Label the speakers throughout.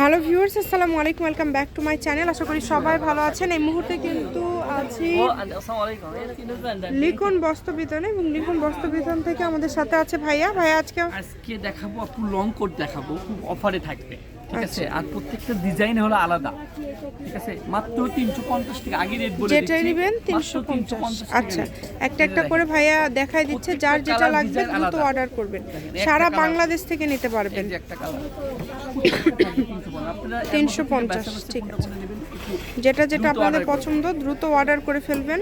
Speaker 1: Hello viewers, আসসালামু আলাইকুম, welcome back to my channel. আশা করি সবাই ভালো আছেন। এই মুহূর্তে কিন্তু আছি
Speaker 2: লিকন বস্ত্র এবং
Speaker 1: লিখন লিখন বস্ত্রবিতান থেকে আমাদের সাথে আছে ভাইয়া। ভাইয়া, আজকে
Speaker 2: আজকে দেখাবো আপু লং কোট দেখাবো, খুব অফারে থাকবে। ঠিক আছে? আর প্রত্যেকটা ডিজাইন হলো আলাদা। ঠিক আছে? মাত্র তিনশো পঞ্চাশ টাকা। আগে রেট বলে দিচ্ছি,
Speaker 1: নেবেন তিনশো পঞ্চাশ
Speaker 2: 350
Speaker 1: আচ্ছা। একটা একটা করে ভাইয়া দেখাই দিচ্ছে যার যেটা লাগবে দ্রুত অর্ডার করবেন। সারা বাংলাদেশ থেকে নিতে পারবেন।
Speaker 2: একটা কালার
Speaker 1: তিনশো পঞ্চাশ, ঠিক আছে। যেটা যেটা আপনাদের পছন্দ দ্রুত অর্ডার করে ফেলবেন।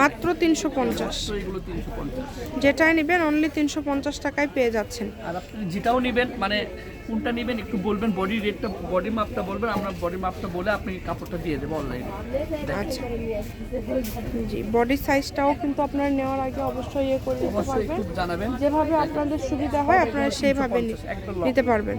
Speaker 1: মাত্র তিনশো পঞ্চাশ।
Speaker 2: এগুলো তিনশো পঞ্চাশ।
Speaker 1: যেটাই নেবেন অনলি তিনশো পঞ্চাশ টাকায় পেয়ে যাচ্ছেন।
Speaker 2: আর আপনি যেটাও নেবেন মানে কোনটা নেবেন একটু বলবেন বডি রেটটা বডি মাপটা বলবেন আমরা বডি মাপটা বলে আপনি কাপড়টা দিয়ে দেবো অনলাইনে
Speaker 1: আচ্ছা। জি বডি সাইজটাও কিন্তু আপনারা নেওয়ার আগে অবশ্যই ইয়ে করে নিতে পারবেন। যেভাবে আপনাদের সুবিধা হয় আপনারা সেইভাবে নি-
Speaker 2: 350, একদম long।
Speaker 1: নিতে পারবেন।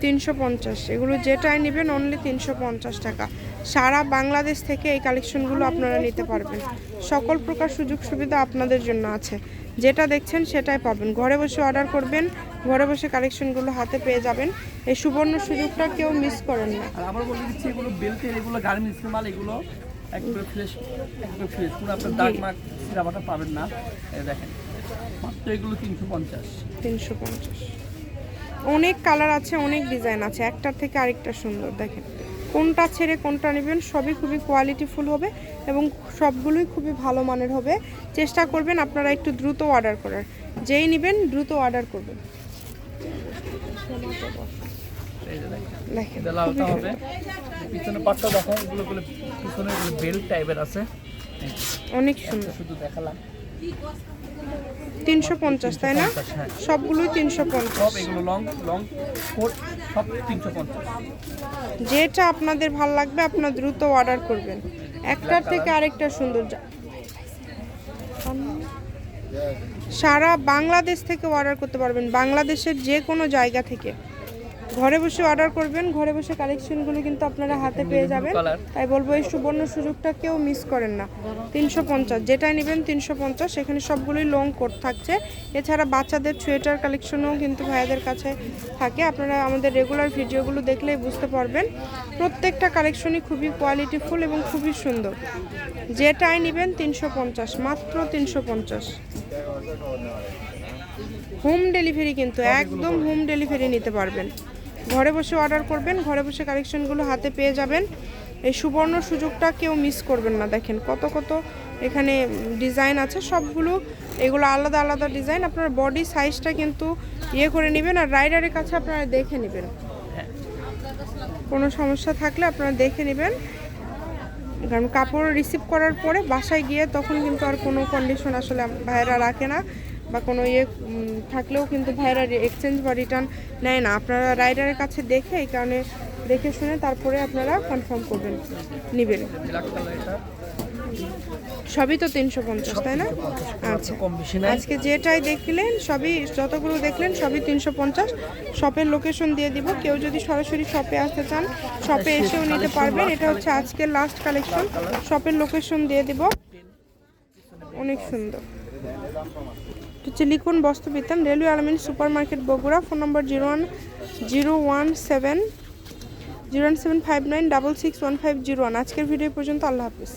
Speaker 1: তিনশো পঞ্চাশ এগুলো যেটাই নেবেন অনলি তিনশো পঞ্চাশ টাকা। সারা বাংলাদেশ থেকে এই কালেকশনগুলো আপনারা নিতে পারবেন। সকল প্রকার সুযোগ সুবিধা আপনাদের জন্য আছে। যেটা দেখছেন সেটাই পাবেন। ঘরে বসে অর্ডার করবেন ঘরে বসে কালেকশনগুলো হাতে পেয়ে যাবেন। এই সুবর্ণ সুযোগটা কেউ মিস করেন না।
Speaker 2: আর আবার বলে দিচ্ছি এগুলো বেল্টের এগুলো গার্মেন্টসের মাল এগুলো একদম ফ্রেশ একদম ফ্রেশ কোনো আপনার দাগ মার্ক পাবেন না। দেখেন মাত্র এগুলো তিনশো পঞ্চাশ।
Speaker 1: তিনশো পঞ্চাশ। অনেক কালার আছে অনেক ডিজাইন আছে। একটার থেকে আরেকটা সুন্দর দেখেন। কোনটা ছেড়ে কোনটা নেবেন সবই খুবই কোয়ালিটিফুল হবে এবং সবগুলোই খুবই ভালো মানের হবে। চেষ্টা করবেন আপনারা একটু দ্রুত অর্ডার করার। যেই নেবেন দ্রুত অর্ডার করবেন।
Speaker 2: পিছনে পাটটা দেখো এগুলো পিছনে বেল্ট টাইপের আছে।
Speaker 1: অনেক সুন্দর।
Speaker 2: শুধু দেখালাম।
Speaker 1: তিনশো পঞ্চাশ তাই না?
Speaker 2: হ্যাঁ।
Speaker 1: সবগুলোই তিনশো পঞ্চাশ। যেটা আপনাদের ভালো লাগবে আপনার দ্রুত অর্ডার করবেন। একটার থেকে আরেকটা সুন্দর সারা বাংলাদেশ থেকে অর্ডার করতে পারবেন। বাংলাদেশের যে কোনো জায়গা থেকে। ঘরে বসে অর্ডার করবেন ঘরে বসে কালেকশনগুলো কিন্তু আপনারা হাতে পেয়ে যাবেন। তাই বলব এই সুবর্ণ সুযোগটা কেউ মিস করেন না। তিনশো পঞ্চাশ যেটাই নেবেন তিনশো পঞ্চাশ এখানে সবগুলোই লং কোট থাকছে। এছাড়া বাচ্চাদের সোয়েটার কালেকশনও কিন্তু ভাইয়াদের কাছে থাকে। আপনারা আমাদের রেগুলার ভিডিওগুলো দেখলেই বুঝতে পারবেন। প্রত্যেকটা কালেকশনই খুবই কোয়ালিটিফুল এবং খুবই সুন্দর। যেটাই নেবেন তিনশো পঞ্চাশ মাত্র তিনশো পঞ্চাশ। হোম ডেলিভারি কিন্তু একদম হোম ডেলিভারি নিতে পারবেন। ঘরে বসে অর্ডার করবেন, ঘরে বসে কালেকশনগুলো হাতে পেয়ে যাবেন। এই সুবর্ণ সুযোগটা কেউ মিস করবেন না, দেখেন কত কত এখানে ডিজাইন আছে, সবগুলো এগুলো আলাদা আলাদা ডিজাইন আপনার বডি সাইজটা কিন্তু ইয়ে করে নেবেন আর রাইডারের কাছে আপনারা দেখে নেবেন। কোনো সমস্যা থাকলে আপনারা দেখে নেবেন। কারণ কাপড় রিসিভ করার পরে বাসায় গিয়ে তখন কিন্তু আর কোনো কন্ডিশন আসলে ভাইয়েরা রাখে না। বা কোনো ইয়ে থাকলেও কিন্তু ভাইয়েরা এক্সচেঞ্জ বা রিটার্ন নেয় না। আপনারা রাইডারের কাছে দেখে এই কারণে দেখে শুনে তারপরে আপনারা কনফার্ম করবেন নেবেন। সবই তো তিনশো পঞ্চাশ তাই না? আচ্ছা। আজকে যেটাই দেখলেন সবই যতগুলো দেখলেন সবই তিনশো পঞ্চাশ। শপের লোকেশন দিয়ে দিব। কেউ যদি সরাসরি শপে আসতে চান শপে এসেও নিতে পারবেন। এটা হচ্ছে আজকের লাস্ট কালেকশন শপের লোকেশন দিয়ে দিব। অনেক সুন্দর। হচ্ছে লিখুন Bastrabitan railway Almin super market Bogura, phone number zero one zero one seven zero one seven five nine double six one five zero one. আজকের ভিডিও পর্যন্ত, আল্লাহ হাফিজ।